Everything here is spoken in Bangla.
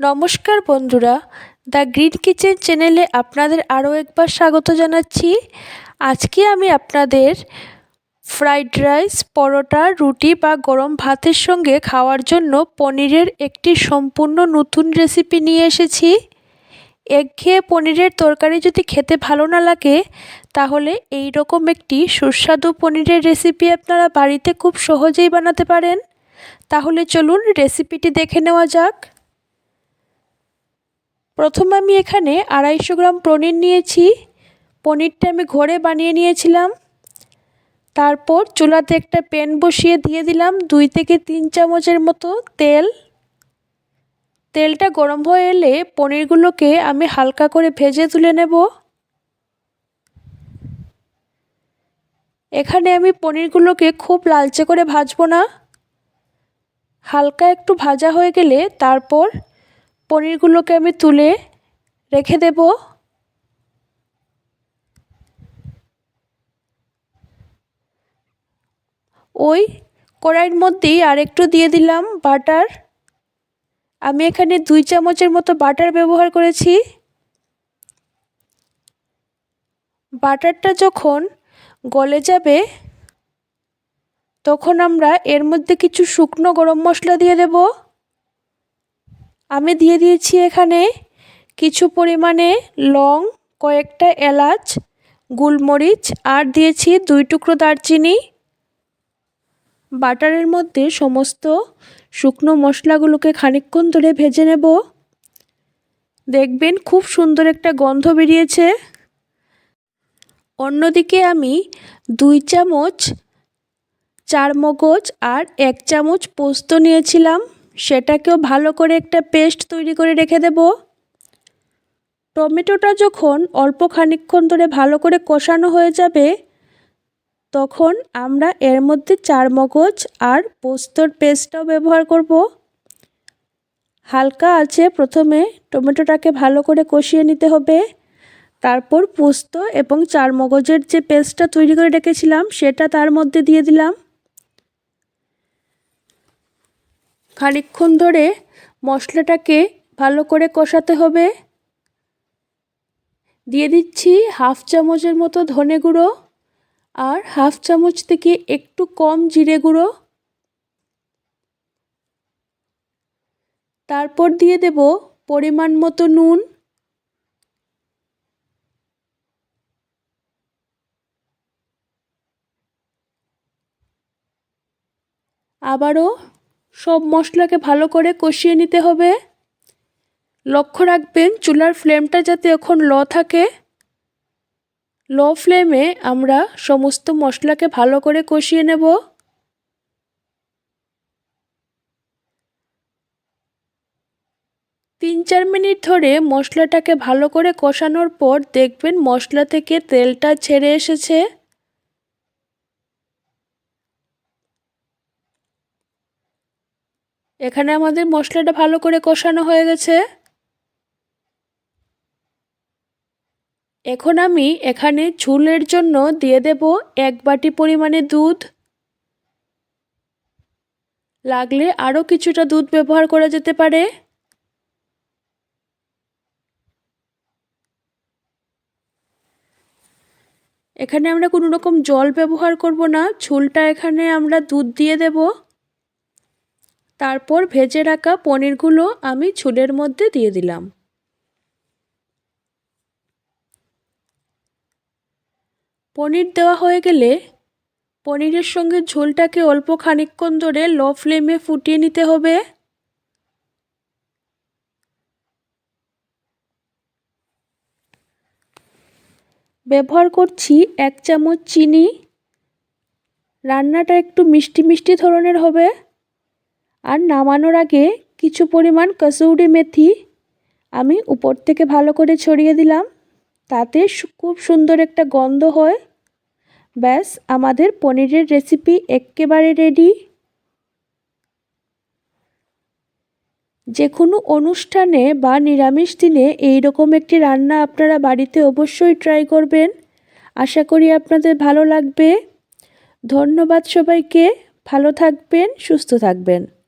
নমস্কার বন্ধুরা, দ্য গ্রিন কিচেন চ্যানেলে আপনাদের আরও একবার স্বাগত জানাচ্ছি। আজকে আমি আপনাদের ফ্রাইড রাইস, পরোটা, রুটি বা গরম ভাতের সঙ্গে খাওয়ার জন্য পনিরের একটি সম্পূর্ণ নতুন রেসিপি নিয়ে এসেছি। একঘেয়ে পনিরের তরকারি যদি খেতে ভালো না লাগে, তাহলে এই রকম একটি সুস্বাদু পনিরের রেসিপি আপনারা বাড়িতে খুব সহজেই বানাতে পারেন। তাহলে চলুন রেসিপিটি দেখে নেওয়া যাক। প্রথম আমি এখানে আড়াইশো গ্রাম পনির নিয়েছি। পনিরটা আমি ঘরে বানিয়ে নিয়েছিলাম। তারপর চুলাতে একটা প্যান বসিয়ে দিয়ে দিলাম দুই থেকে তিন চামচের মতো তেল। তেলটা গরম হয়ে এলে পনিরগুলোকে আমি হালকা করে ভেজে তুলে নেব। এখানে আমি পনিরগুলোকে খুব লালচে করে ভাজবো না। হালকা একটু ভাজা হয়ে গেলে তারপর পনিরগুলোকে আমি তুলে রেখে দেব। ওই কড়াইয়ের মধ্যেই আর একটু দিয়ে দিলাম বাটার। আমি এখানে দুই চামচের মতো বাটার ব্যবহার করেছি। বাটারটা যখন গলে যাবে, তখন আমরা এর মধ্যে কিছু শুকনো গরম মশলা দিয়ে দেব। আমি দিয়ে দিয়েছি এখানে কিছু পরিমাণে লং, কয়েকটা এলাচ, গোলমরিচ, আর দিয়েছি দুই টুকরো দারচিনি। বাটারের মধ্যে সমস্ত শুকনো মশলাগুলোকে খানিকক্ষণ ধরে ভেজে নেব। দেখবেন খুব সুন্দর একটা গন্ধ বেরিয়েছে। অন্যদিকে আমি দুই চামচ চার মগজ আর এক চামচ পোস্ত নিয়েছিলাম। সেটাকেও ভালো করে একটা পেস্ট তৈরি করে রেখে দেব। টমেটোটা যখন অল্প খানিকক্ষণ ধরে ভালো করে কষানো হয়ে যাবে, তখন আমরা এর মধ্যে চার মগজ আর পোস্তর পেস্টটাও ব্যবহার করব। হালকা আছে, প্রথমে টমেটোটাকে ভালো করে কষিয়ে নিতে হবে। তারপর পোস্ত এবং চার মগজের যে পেস্টটা তৈরি করে রেখেছিলাম, সেটা তার মধ্যে দিয়ে দিলাম। খানিক্ষণ ধরে মশলাটাকে ভালো করে কষাতে হবে। দিয়ে দিচ্ছি হাফ চামচের মতো ধনে গুঁড়ো আর হাফ চামচ থেকে একটু কম জিরে গুঁড়ো। তারপর দিয়ে দেব পরিমাণ মতো নুন। আবারও সব মশলাকে ভালো করে কষিয়ে নিতে হবে। লক্ষ্য রাখবেন, চুলার ফ্লেমটা যাতে এখন ল থাকে। লো ফ্লেমে আমরা সমস্ত মশলাকে ভালো করে কষিয়ে নেব। তিন চার মিনিট ধরে মশলাটাকে ভালো করে কষানোর পর দেখবেন মশলা থেকে তেলটা ছেড়ে এসেছে। এখানে আমাদের মশলাটা ভালো করে কষানো হয়ে গেছে। এখন আমি এখানে ঝুলের জন্য দিয়ে দেব এক বাটি পরিমাণে দুধ। লাগলে আরও কিছুটা দুধ ব্যবহার করা যেতে পারে। এখানে আমরা কোনো রকম জল ব্যবহার করব না। ঝুলটা এখানে আমরা দুধ দিয়ে দেব। তারপর ভেজে রাখা পনিরগুলো আমি ঝুলের মধ্যে দিয়ে দিলাম। পনির দেওয়া হয়ে গেলে পনিরের সঙ্গে ঝোলটাকে অল্প খানিকক্ষণ ধরে লো ফ্লেমে ফুটিয়ে নিতে হবে। ব্যবহার করছি এক চামচ চিনি। রান্নাটা একটু মিষ্টি মিষ্টি ধরনের হবে। আর নামানোর আগে কিছু পরিমাণ কসৌরি মেথি আমি উপর থেকে ভালো করে ছড়িয়ে দিলাম। তাতে খুব সুন্দর একটা গন্ধ হয়। ব্যাস, আমাদের পনিরের রেসিপি একেবারে রেডি। যে কোনো অনুষ্ঠানে বা নিরামিষ দিনে এই রকম একটি রান্না আপনারা বাড়িতে অবশ্যই ট্রাই করবেন। আশা করি আপনাদের ভালো লাগবে। ধন্যবাদ সবাইকে। ভালো থাকবেন, সুস্থ থাকবেন।